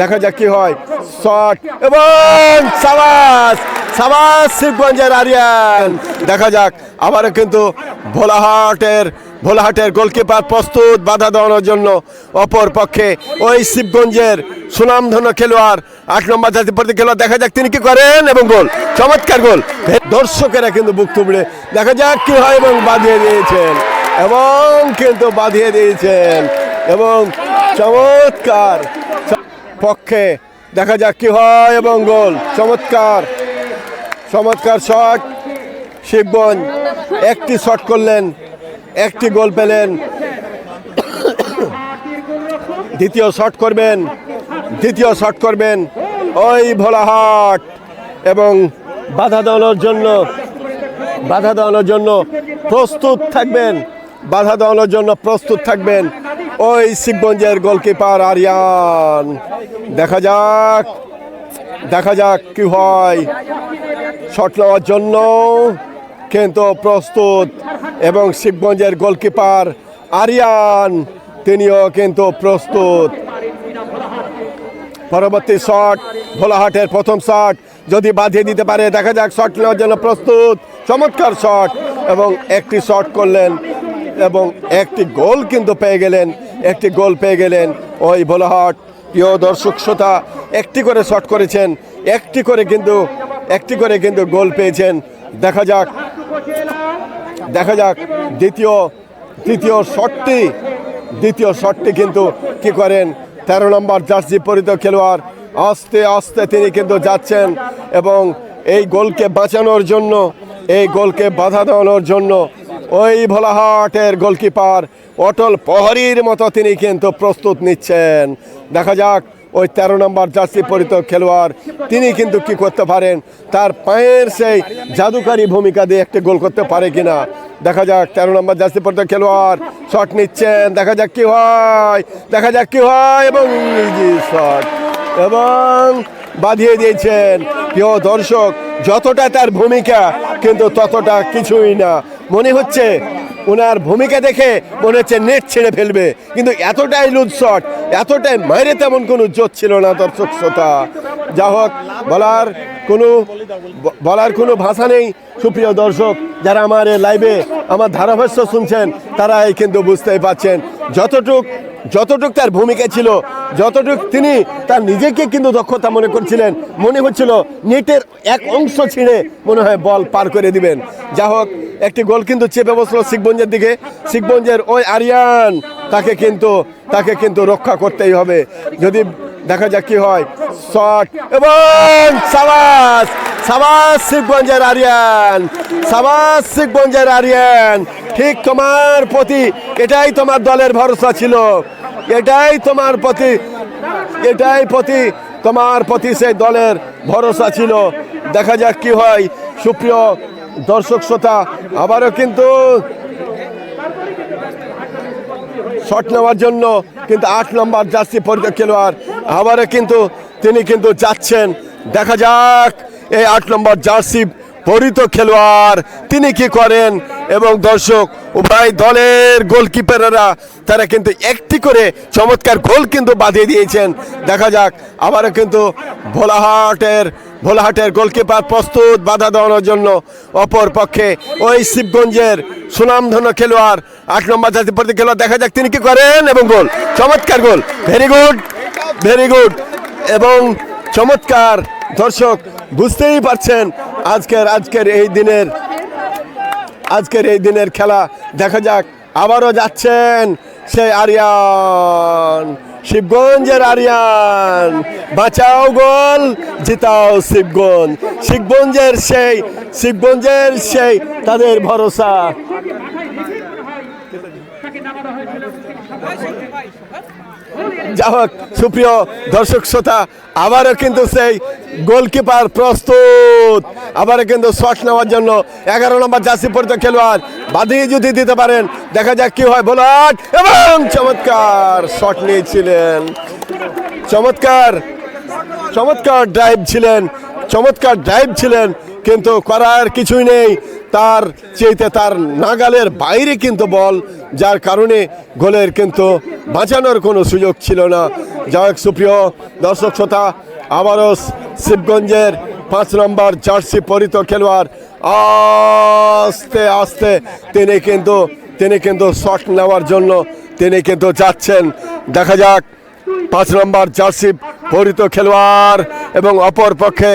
দেখা যাক কি হয়। শট এবং সাবাস সাবাস শিবগঞ্জের আরিয়ান। দেখা যাক, আবারও কিন্তু ভোলাহাটের ভোলাহাটের গোলকিপার প্রস্তুত বাধা দেওয়ানোর জন্য অপর পক্ষে। ওই শিবগঞ্জের সুনামধন্য খেলোয়াড়, আট নম্বর জাতি প্রতি খেলোয়াড়। দেখা যাক তিনি কি করেন এবং গোল, চমৎকার গোল। দর্শকেরা কিন্তু বুক তুবড়ে। দেখা যাক কি হয় এবং বাঁধিয়ে দিয়েছেন। এবং কিন্তু বাঁধিয়ে দিয়েছেন। এবং চমৎকার পক্ষে। দেখা যাক কি হয়, এবং গোল। চমৎকার। চমৎকার শট। শিবগঞ্জ একটি শট করলেন, একটি গোল পেলেন। দ্বিতীয় শট করবেন, দ্বিতীয় শট করবেন ওই ভোলাহাট। এবং বাধা দেওয়ানোর জন্য, বাধা দেওয়ানোর জন্য প্রস্তুত থাকবেন, বাধা দেওয়ানোর জন্য প্রস্তুত থাকবেন। ওই শিবগঞ্জের গোলকিপার আরিয়ান। দেখা যাক দেখা যাক কি হয়। শট নেওয়ার জন্য কিন্তু প্রস্তুত এবং শিবগঞ্জের গোলকিপার আরিয়ান, তিনিও কিন্তু প্রস্তুত। পরবর্তী শট, ভোলাহাটের প্রথম শট, যদি বাঁধিয়ে দিতে পারে, দেখা যাক শট নেওয়ার জন্য প্রস্তুত। চমৎকার শট এবং একটি শট করলেন এবং একটি গোল কিন্তু পেয়ে গেলেন একটি গোল পেয়ে গেলেন ওই বোলাহাট প্রিয় দর্শক শ্রোতা, একটি করে শট করেছেন, একটি করে কিন্তু, একটি করে কিন্তু গোল পেয়েছেন। দেখা যাক দেখা যাক দ্বিতীয় দ্বিতীয় শটটি দ্বিতীয় শটটি কিন্তু কি করেন। তেরো নম্বর জার্সি পরিত খেলোয়াড়, আস্তে আস্তে তিনি কিন্তু যাচ্ছেন এবং এই গোলকে বাঁচানোর জন্য, এই গোলকে বাধা দেওয়ানোর জন্য ওই ভোলাহাটের গোলকিপার অটল প্রহরীর মতো তিনি কিন্তু প্রস্তুত নিচ্ছেন। দেখা যাক, ওই তেরো নম্বর জার্সি পরিত খেলোয়াড় তিনি কিন্তু কি করতে পারেন? তার পায়ের সেই জাদুকারী ভূমিকা দিয়ে একটি গোল করতে পারে কিনা? দেখা যাক, তেরো নম্বর জার্সি পরিত খেলোয়াড় শট নিচ্ছেন। দেখা যাক কি হয়, দেখা যাক কি হয় এবং শট এবং বাঁধিয়ে দিয়েছেন। প্রিয় দর্শক, যতটা তার ভূমিকা, কিন্তু ততটা কিছুই না। মনে হচ্ছে ওনার ভূমিকা দেখে মনে হচ্ছে নেট ছেড়ে ফেলবে। কিন্তু এতটাই লুজ শট এতটাই মাইরে তেমন কোনো জোর ছিল না দর্শক শ্রোতা। যা হোক, বলার কোনো বলার কোনো ভাষা নেই। সুপ্রিয় দর্শক, যারা আমার এই লাইভে আমার ধারাভাষ্য শুনছেন তারাই কিন্তু বুঝতেই পাচ্ছেন যতটুক যতটুক তার ভূমিকা ছিল, যতটুক তিনি তার নিজেকে কিন্তু দক্ষতা মনে করছিলেন, মনে হচ্ছিল নেটের এক অংশ ছিঁড়ে মনে হয় বল পার করে দিবেন। যা হোক একটি গোল কিন্তু চেপে বসল শিখগঞ্জের দিকে। শিখগঞ্জের ওই আরিয়ান, তাকে কিন্তু তাকে কিন্তু রক্ষা করতেই হবে। যদি দেখা যাক কি হয়, শট এবং সাবাস সাবাস শিখগঞ্জের আরিয়ান, সাবাস শিখগঞ্জের আরিয়ান। ঠিক তোমার প্রতি, এটাই তোমার দলের ভরসা ছিল। এটাই তোমার প্রতি, এটাই প্রতি, তোমার প্রতি সেই দলের ভরসা ছিল। দেখা যাক কি হয়। সুপ্রিয় দর্শক শ্রোতা, আবারও কিন্তু শট নেওয়ার জন্য কিন্তু আট নম্বর জার্সি পরিত খেলোয়াড়, আবারও কিন্তু তিনি কিন্তু যাচ্ছেন। দেখা যাক এই আট নম্বর জার্সি পরিত খেলোয়াড় তিনি কি করেন এবং দর্শক, উভয় দলের গোলকিপারেরা তারা কিন্তু একটি করে চমৎকার গোল কিন্তু বাঁধিয়ে দিয়েছেন। দেখা যাক, আবারও কিন্তু ভোলাহাটের ভোলাহাটের গোলকিপার প্রস্তুত বাধা দেওয়ানোর জন্য অপর পক্ষে ওই শিবগঞ্জের সুনামধন্য খেলোয়াড়, আট নম্বর জাতি প্রতি খেলোয়াড় দেখা যাক তিনি কি করেন এবং গোল। চমৎকার goal. Very good very good এবং চমৎকার দর্শক বুঝতেই পারছেন আজকের আজকের এই দিনের, আজকের এই দিনের খেলা। দেখা যাক আবারও যাচ্ছেন সেই আরিয়ান। শিবগঞ্জের আরিয়ান। বাঁচাও গোল জিতাও শিবগঞ্জ। শিবগঞ্জের সেই শিবগঞ্জের সেই তাদের ভরসা। যা হোক, সুপ্রিয় দর্শক শ্রোতা, আবারও কিন্তু সেই গোলকিপার প্রস্তুত। আবারও কিন্তু শট নেওয়ার জন্য এগারো নম্বর জার্সি পরিত খেলোয়াড় বাদিয়ে যদি দিতে পারেন, দেখা যাক কি হয়। বোলাট এবং চমৎকার শট নিয়েছিলেন। চমৎকার চমৎকার ড্রাইভ ছিলেন, চমৎকার ড্রাইভ ছিলেন কিন্তু করার কিছুই নেই। তার চেয়েতে তার নাগালের বাইরে কিন্তু বল, যার কারণে গোলের কিন্তু বাঁচানোর কোনো সুযোগ ছিল না। যাই সুপ্রিয় দর্শক শ্রোতা, আবারও শিবগঞ্জের পাঁচ নম্বর জার্সি পরিত খেলোয়াড় আস্তে আস্তে তিনি কিন্তু তিনি কিন্তু শট নেওয়ার জন্য তিনি কিন্তু যাচ্ছেন। দেখা যাক, পাঁচ নম্বর জার্সি পরিত খেলোয়াড় এবং অপর পক্ষে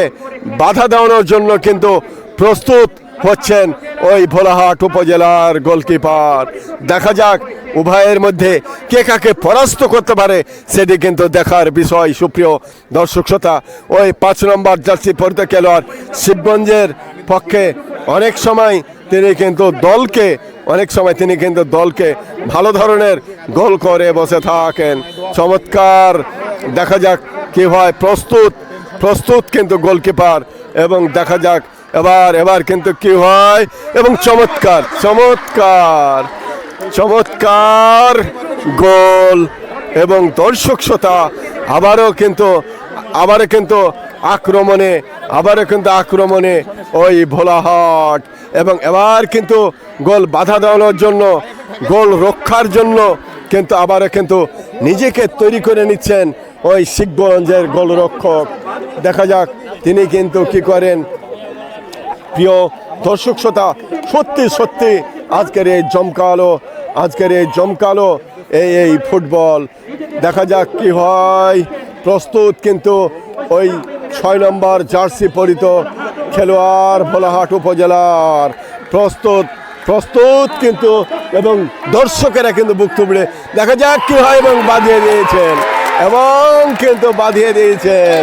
বাধা দেওয়ানোর জন্য কিন্তু প্রস্তুত হচ্ছেন ওই ভোলাহাট উপজেলার গোলকিপার। দেখা যাক উভয়ের মধ্যে কে কাকে পরাস্ত করতে পারে সেটি কিন্তু দেখার বিষয়। সুপ্রিয় দর্শক শ্রোতা, ওই পাঁচ নম্বর জার্সি পরিত খেলোয়াড় শিবগঞ্জের পক্ষে অনেক সময় তিনি কিন্তু দলকে, অনেক সময় তিনি কিন্তু দলকে ভালো ধরনের গোল করে বসে থাকেন। চমৎকার, দেখা যাক কি হয়, প্রস্তুত প্রস্তুত কিন্তু গোলকিপার এবং দেখা যাক এবার এবার কিন্তু কি হয়। এবং চমৎকার চমৎকার চমৎকার গোল। এবং দর্শক শ্রোতা, আবারও কিন্তু আবারও কিন্তু আক্রমণে, আবারও কিন্তু আক্রমণে ওই ভোলাহাট। এবং এবার কিন্তু গোল বাধা দেওয়ানোর জন্য, গোল রক্ষার জন্য কিন্তু আবারও কিন্তু নিজেকে তৈরি করে নিচ্ছেন ওই শিখগঞ্জের গোলরক্ষক। দেখা যাক তিনি কিন্তু কি করেন। প্রিয় দর্শক শ্রোতা, সত্যি সত্যি আজকের এই জমকালো, আজকের এই জমকালো এই এই ফুটবল। দেখা যাক কি হয়। প্রস্তুত কিন্তু ওই ছয় নম্বর জার্সি পরিত খেলোয়াড় ভোলাহাট উপজেলার। প্রস্তুত প্রস্তুত কিন্তু এবং দর্শকেরা কিন্তু বুক তুবড়ে দেখা যাক কি হয় এবং বাঁধিয়ে দিয়েছেন। এবং কিন্তু বাঁধিয়ে দিয়েছেন।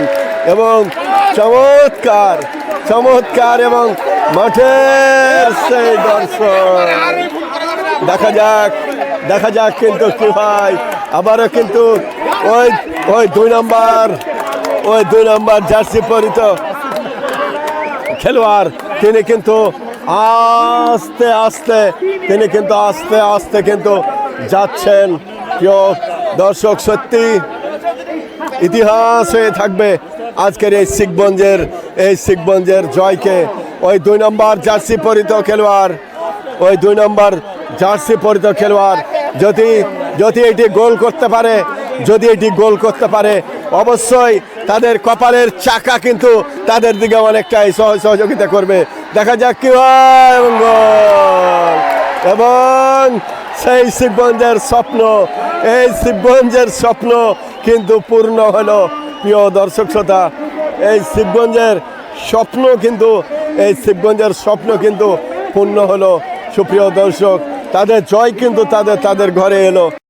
এবং চমৎকার চমৎকার এবং মাঠের সেই দর্শক দেখা যাক দেখা যাক কিন্তু কি হয়। আবারও কিন্তু ওই ওই দুই নম্বর, ওই দুই নম্বর জার্সি পরিত খেলোয়াড়। তিনি কিন্তু আস্তে আস্তে, তিনি কিন্তু আস্তে আস্তে কিন্তু যাচ্ছেন। প্রিয় দর্শক, সত্যি ইতিহাস থাকবে আজকের এই শিখগঞ্জের এই শিখগঞ্জের জয়কে, ওই দুই নম্বর জার্সি পরিত খেলোয়াড়, ওই দুই নম্বর জার্সি পরিত খেলোয়াড়, যদি যদি এটি গোল করতে পারে, যদি এটি গোল করতে পারে, অবশ্যই তাদের কপালের চাকা কিন্তু তাদের দিকে অনেকটাই সহ- সহযোগিতা করবে। দেখা যাক কি এবং সেই শিবগঞ্জের স্বপ্ন, এই শিবগঞ্জের স্বপ্ন কিন্তু পূর্ণ হলো। প্রিয় দর্শক শ্রোতা, এই শিবগঞ্জের স্বপ্ন কিন্তু, এই শিবগঞ্জের স্বপ্ন কিন্তু পূর্ণ হলো। সুপ্রিয় দর্শক, তাদের জয় কিন্তু তাদের তাদের ঘরে এলো।